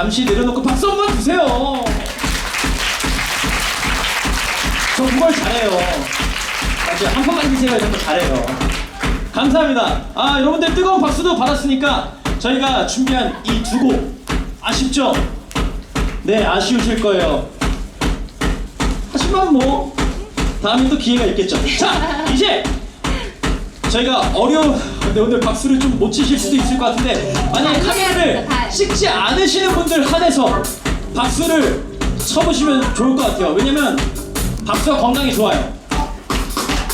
잠시 내려놓고 박수 한번 주세요. 저 그걸 잘해요. 맞아요. 한 번만 주세요. 거 잘해요. 감사합니다. 아, 여러분들 뜨거운 박수도 받았으니까 저희가 준비한 이 두 곡 아쉽죠? 네, 아쉬우실 거예요. 하지만 뭐 다음에 또 기회가 있겠죠. 자, 이제 저희가 어려운 근데 오늘 박수를 좀 못 치실 수도 있을 것 같은데 만약에 카메라를 찍지 않으시는 분들 한해서 박수를 쳐보시면 좋을 것 같아요. 왜냐면 박수가 건강에 좋아요.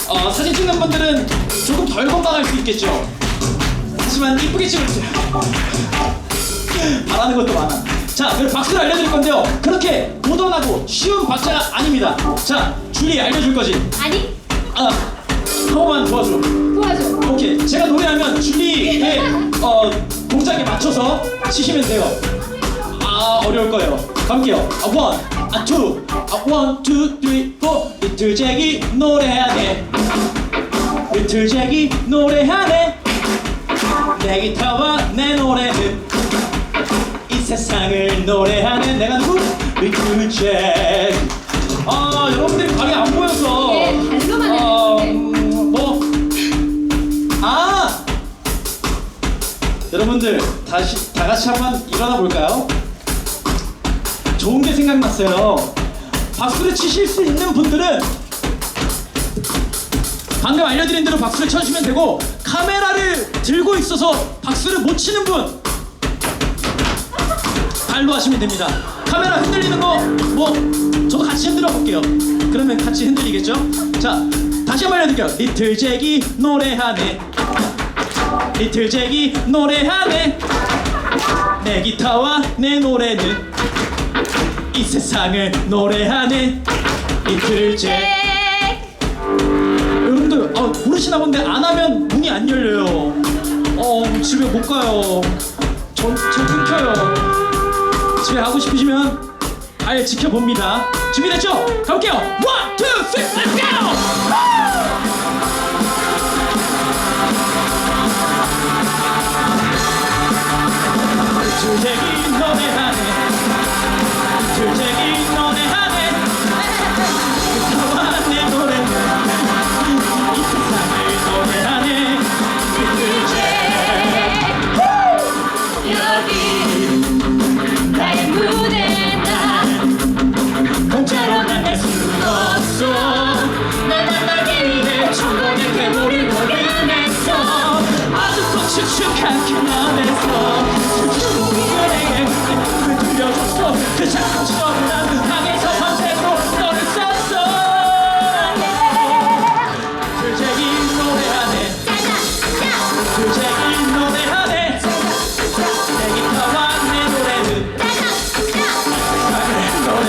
어, 사진 찍는 분들은 조금 덜 건강할 수 있겠죠. 하지만 이쁘게 찍어주세요. 바라는 것도 많아. 자, 그럼 박수를 알려드릴 건데요. 그렇게 모던하고 쉬운 박자가 아닙니다. 자, 줄리 알려줄 거지? 아니 아, 한 번만 도와줘. 도와줘. 오케이. 제가 노래하면 줄리의 어, 동작에 맞춰서 치시면 돼요. 아, 어려울 거예요. 갈게요. 아, 원, 아, 투, 아, 원, 투, 쓰리, 포. 리틀 잭이 노래하네. 리틀 잭이 노래하네. 내 기타와 내 노래는 이 세상을 노래하는 내가 누구? 리틀 잭. 아, 여러분들 여러분들 다시 다 같이 한번 일어나 볼까요? 좋은 게 생각났어요. 박수를 치실 수 있는 분들은 방금 알려드린 대로 박수를 쳐주시면 되고 카메라를 들고 있어서 박수를 못 치는 분 발로 하시면 됩니다. 카메라 흔들리는 거 뭐 저도 같이 흔들어 볼게요. 그러면 같이 흔들리겠죠? 자 다시 한번 알려드릴게요. 리틀 잭이 노래하네. 잭이 노래하네. 내 기타와 내 노래는 이 세상을 노래하네. 잭. 여러분들 어, 모르시나 본데 안 하면 문이 안 열려요. 어 집에 못 가요. 전, 전 끊겨요. 집에 가고 싶으시면 잘 지켜봅니다. 준비됐죠? 가볼게요. 원, 투, 쓰리, 렛츠 고! 주제기 노래하네. 주제기 노래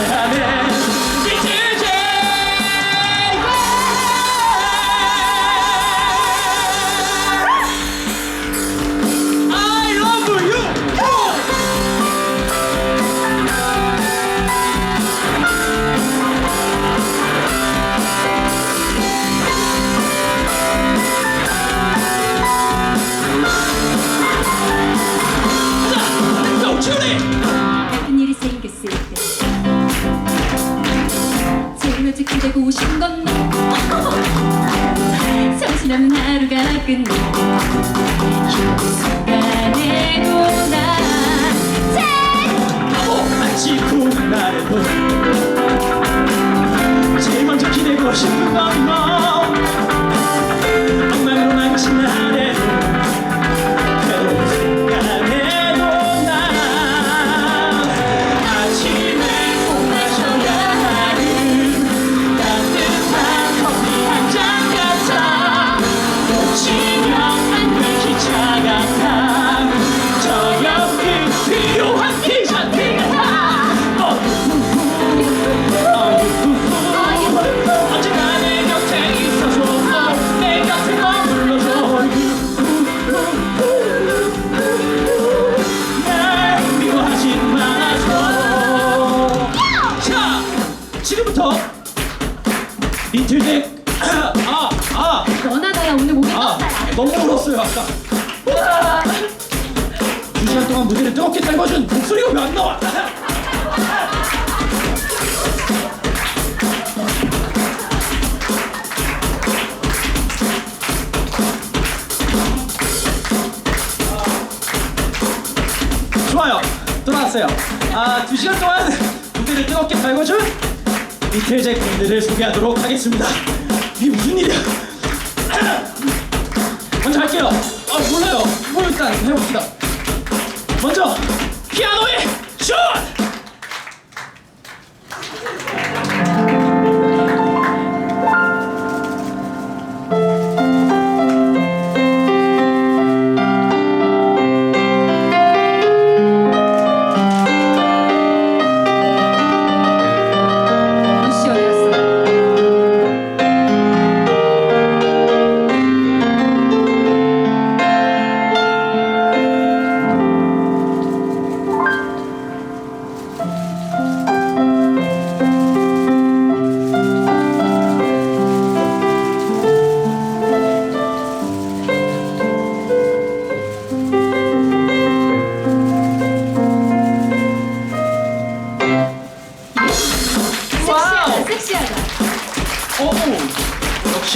노래 하루 너나 나야 오늘 목이 아, 떴다. 너무 울었어요 아까 주제 시간 동안 무대를 뜨겁게 달궈준 목소리가 왜 안 나와? 좋아요. 또 나왔어요. 아, 두 시간 동안 무대를 뜨겁게 달궈준 이태제 군들을 소개하도록 하겠습니다. 이게 무슨 일이야? 먼저 할게요. 아, 몰라요. 뭐 일단 해봅시다. 먼저 피아노의 슛!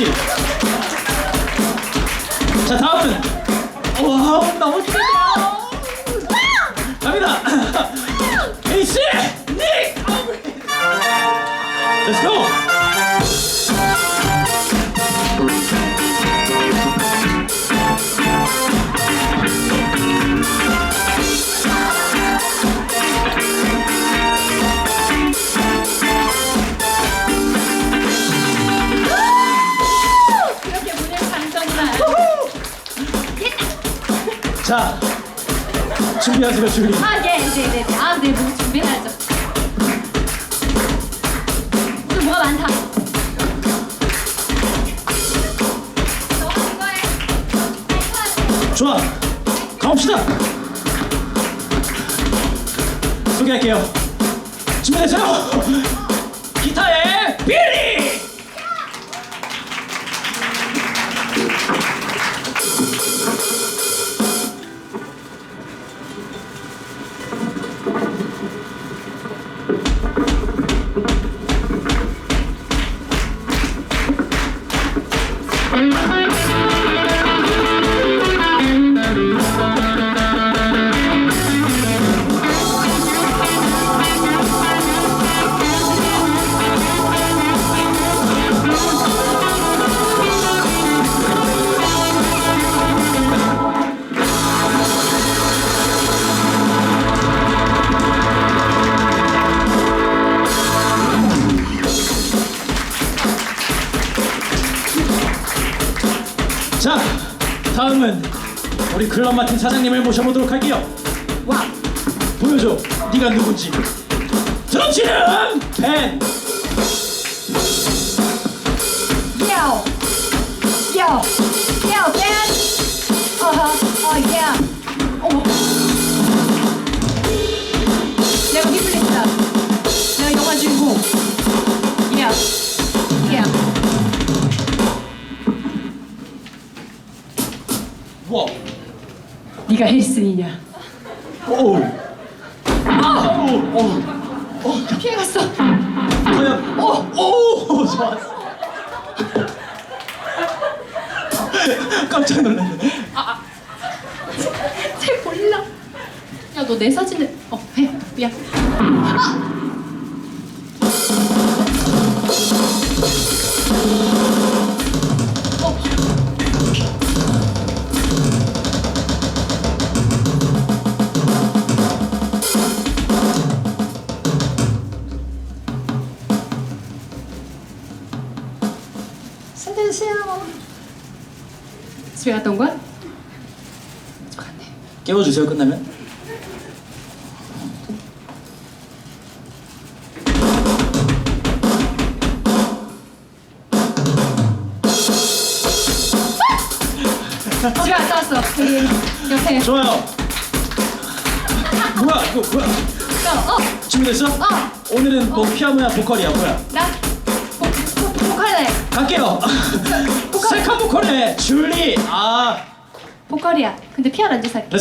오, 역 준비하세요, 준비. 아, 네, 네, 네. 네. 아, 네, 뭐 준비해야죠. 또 뭐가 많다. 너가 이거 해. 좋아, 가봅시다. 소개할게요. 준비되세요. 기타의 비리. 우리 클럽 마틴 사장님을 모셔보도록 할게요. 와, 보여줘. 네가 누군지. 드럼 치는 벤. Yo, yo, yo. Uh huh. Oh yeah. 어머. 내가 히플리스다. 내가 영화 주인공. Yeah, yeah. 와, 네가 헬슨이냐? 오, 아, 오, 오, 피해갔어. 과연, 오, 오, 좋았어. 깜짝 놀랐네. 잘 몰라. 야, 너 내 사진을 어, 해. 미안. 아! 깨워주세요. 끝나면. 집에 갔다 왔어. 여기 옆에. 좋아요. 뭐야, 이거 뭐야? 어, 어, 준비됐어? 어. 오늘은 뭐 피아노야, 보컬이야, 뭐야? 나 보, 보, 보컬래. 갈게요. 세컨 보컬의 줄리. 아, 보컬이야. 근데 피아노 앉아서 할게. 아,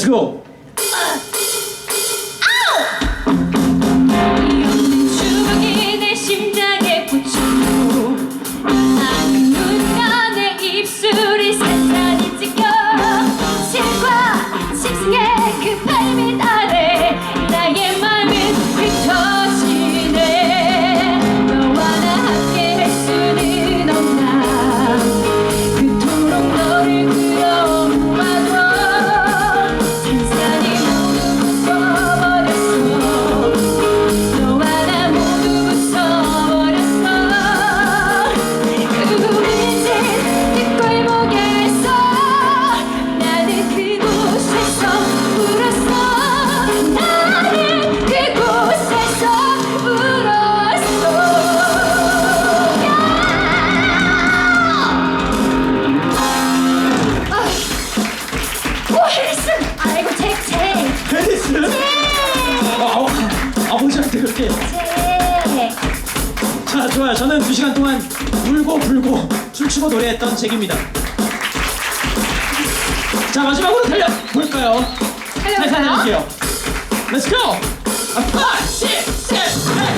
나온 책입니다. 자 마지막으로 달려 볼까요? 달려볼까요? 네, Let's go. 아, 5, 6, 7, 8.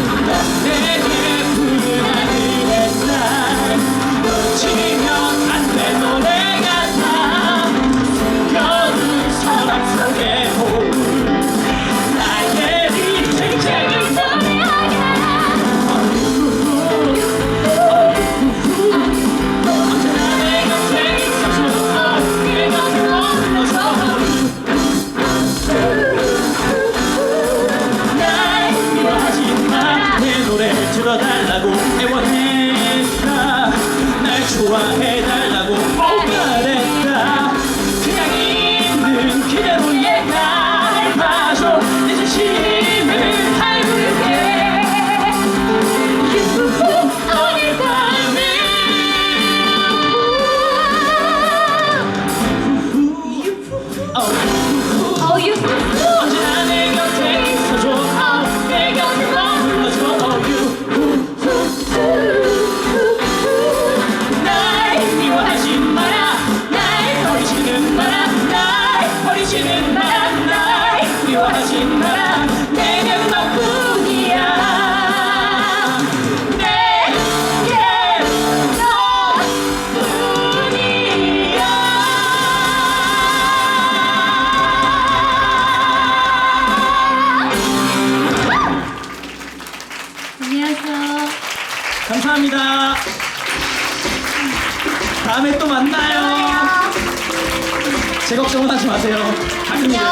감사합니다. 다음에 또 만나요. 제 걱정은 하지 마세요. 안녕.